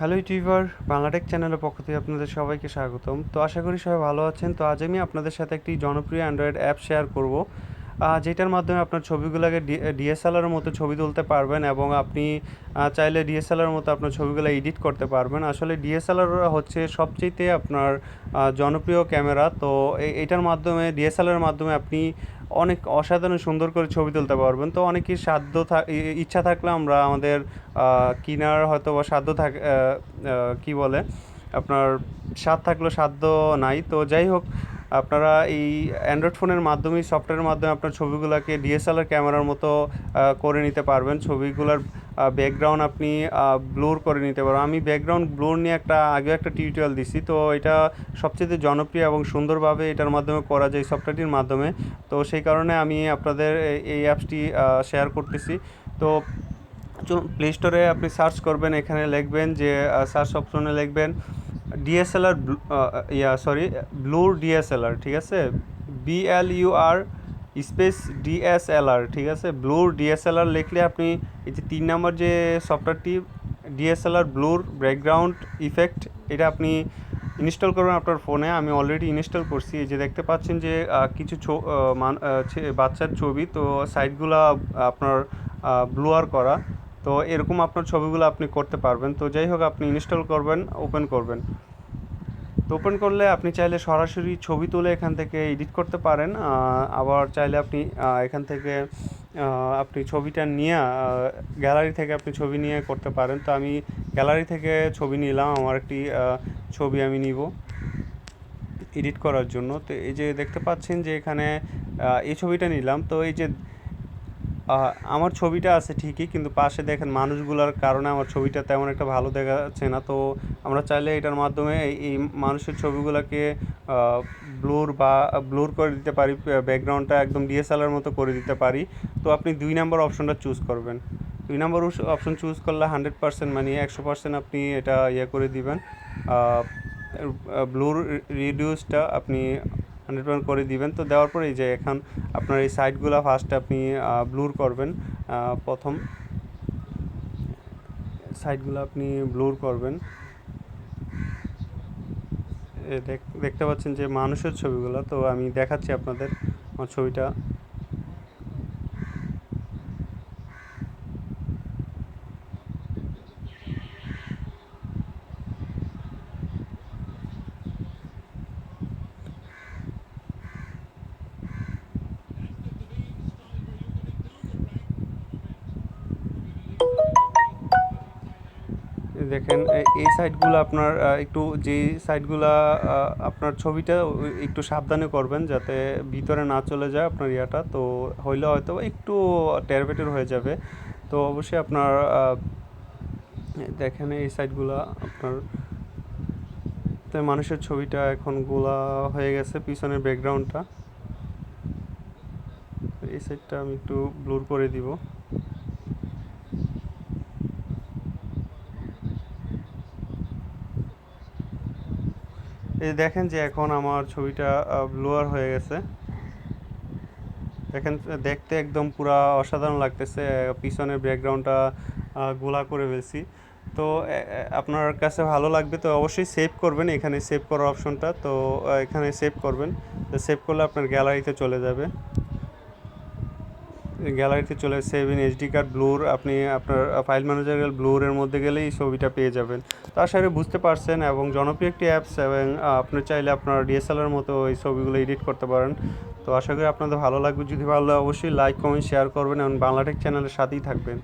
Hello YouTuber Bangla Tech চ্যানেলের পক্ষ থেকে আপনাদের সবাইকে স্বাগতম। তো আশা করি সবাই ভালো আছেন। তো আজ আমি আপনাদের সাথে একটি জনপ্রিয় অ্যান্ড্রয়েড অ্যাপ শেয়ার করব। যেটার মাধ্যমে আপনার ছবিগুলোকে ডিএসএলআর মতো ছবি তুলতে পারবেন এবং আপনি চাইলে ডিএসএলআর মতো আপনার ছবিগুলো এডিট করতে পারবেন। আসলে ডিএসএলআর হচ্ছে সবচেয়ে আপনার জনপ্রিয় ক্যামেরা। তো এটার মাধ্যমে ডিএসএলআর মাধ্যমে আপনি অনেক অসাধারণ সুন্দর করে ছবি তুলতে পারবেন। তো অনেকের সাধ্য ইচ্ছা থাকলে আমরা আমাদের কিনার হয়তো বা সাধ্য থাক কি বলে? আপনার স্বাদ থাকলেও সাধ্য নাই। তো যাই হোক আপনারা এই অ্যান্ড্রয়েড ফোনের মাধ্যমে সফটওয়্যারের মাধ্যমে আপনার ছবিগুলোকে ডিএসএলআর ক্যামেরার মতো করে নিতে পারবেন। ছবিগুলোর ব্যাকগ্রাউন্ড আপনি ব্লোর করে নিতে পারবেন। আমি ব্যাকগ্রাউন্ড ব্লোর নিয়ে একটা আগে একটা টিউটোরিয়াল দিছি। তো এটা সবচেয়ে জনপ্রিয় এবং সুন্দরভাবে এটার মাধ্যমে করা যায় সফটওয়্যারটির মাধ্যমে। তো সেই কারণে আমি আপনাদের এই- অ্যাপসটি শেয়ার করতেছি। তো প্লে স্টোরে আপনি সার্চ করবেন। এখানে লিখবেন যে সার্চ অপশনে লিখবেন। DSLR yeah sorry blur DSLR ঠিক আছে? B L U R space DSLR ঠিক আছে? ব্লুর ডিএসএলআর লিখলে আপনি এই যে তিন নম্বর যে সফটওয়্যারটি ডিএসএলআর ব্লুর ব্যাকগ্রাউন্ড ইফেক্ট এটা আপনি ইনস্টল করবেন আপনার ফোনে আমি অলরেডি ইনস্টল করছি। এই যে দেখতে পাচ্ছেন যে কিছু বাচ্চার ছবি, তো সাইডগুলো আপনার ব্লুয়ার করা। তো এরকম আপনার ছবিগুলো আপনি করতে পারবেন। তো যাই হোক, আপনি ইনস্টল করবেন ওপেন করবেন। তো ওপেন করলে আপনি চাইলে সরাসরি ছবি তুলে এখান থেকে এডিট করতে পারেন। আবার চাইলে আপনি এখান থেকে আপনি ছবিটা নিয়ে গ্যালারি থেকে আপনি ছবি নিয়ে করতে পারেন। তো আমি গ্যালারি থেকে ছবি নিলাম, আমার একটি ছবি আমি নিব এডিট করার জন্য। তো এই যে দেখতে পাচ্ছেন যে এখানে এই ছবিটা নিলাম। তো এই যে আমার ছবিটা আছে ঠিকই, কিন্তু পাশে দেখেন মানুষগুলোর কারণে আমার ছবিটা তেমন একটা ভালো দেখা যাচ্ছে না। তো আমরা চাইলে এটার মাধ্যমে এই মানুষের ছবিগুলোকে ব্লুর বা ব্লুর করে দিতে পারি ব্যাকগ্রাউন্ডটা একদম ডিএসএলআর মতো করে দিতে পারি। তো আপনি দুই নম্বর অপশনটা চুজ করবেন। দুই নম্বর অপশন চুজ করলে হান্ড্রেড পার্সেন্ট মানে একশো পার্সেন্ট আপনি এটা ইয়ে করে দিবেন। ব্লুর রিডিউসটা আপনি হান্ড্রেড পার্সেন্ট করে দিবেন। তো দেওয়ার পরে এই যে এখন আপনার এই সাইডগুলো ফার্স্ট আপনি ব্লুর করবেন। প্রথম সাইডগুলো আপনি ব্লুর করবেন। দেখতে পাচ্ছেন যে মানুষের ছবিগুলো। তো আমি দেখাচ্ছি আপনাদের আমার ছবিটা। দেখেন এই সাইডগুলো আপনার একটু যে সাইডগুলো আপনার ছবিটা একটু সাবধানে করবেন যাতে ভিতরে না চলে যায় আপনার ইয়াটা। তো হইলে হয়তো একটু টেরবেটের হয়ে যাবে। তো অবশ্যই আপনার দেখেন এই সাইডগুলো আপনার তো মানুষের ছবিটা এখন গোলা হয়ে গেছে পিছনের ব্যাকগ্রাউন্ডটা এই সাইডটা আমি একটু ব্লুর করে দিব। এই দেখেন যে এখন আমার ছবিটা ব্লোয়ার হয়ে গেছে। দেখেন, দেখতে একদম পুরা অসাধারণ লাগতেছে পিছনের ব্যাকগ্রাউন্ডটা গোলা করে ফেলছি। তো আপনার কাছে ভালো লাগবে তো অবশ্যই সেভ করবেন, এখানে সেভ করার অপশনটা তো এখানে সেভ করবেন। সেভ করলে আপনার গ্যালারিতে চলে যাবে। গ্যালারিতে চলে সেভ ইন এইচডি কার্ড ব্লুর আপনি আপনার ফাইল ম্যানেজার ব্লুরের মধ্যে গেলেই ছবিটা পেয়ে যাবেন। তো আশা করি বুঝতে পারছেন এবং জনপ্রিয় একটি অ্যাপস এবং আপনি চাইলে আপনার ডিএসএলআর মতো এই ছবিগুলো এডিট করতে পারেন। তো আশা করি আপনাদের ভালো লাগবে। যদি ভালো লাগে, অবশ্যই লাইক কমেন্ট শেয়ার করবেন এবং বাংলাটেক চ্যানেলের সাথেই থাকবেন।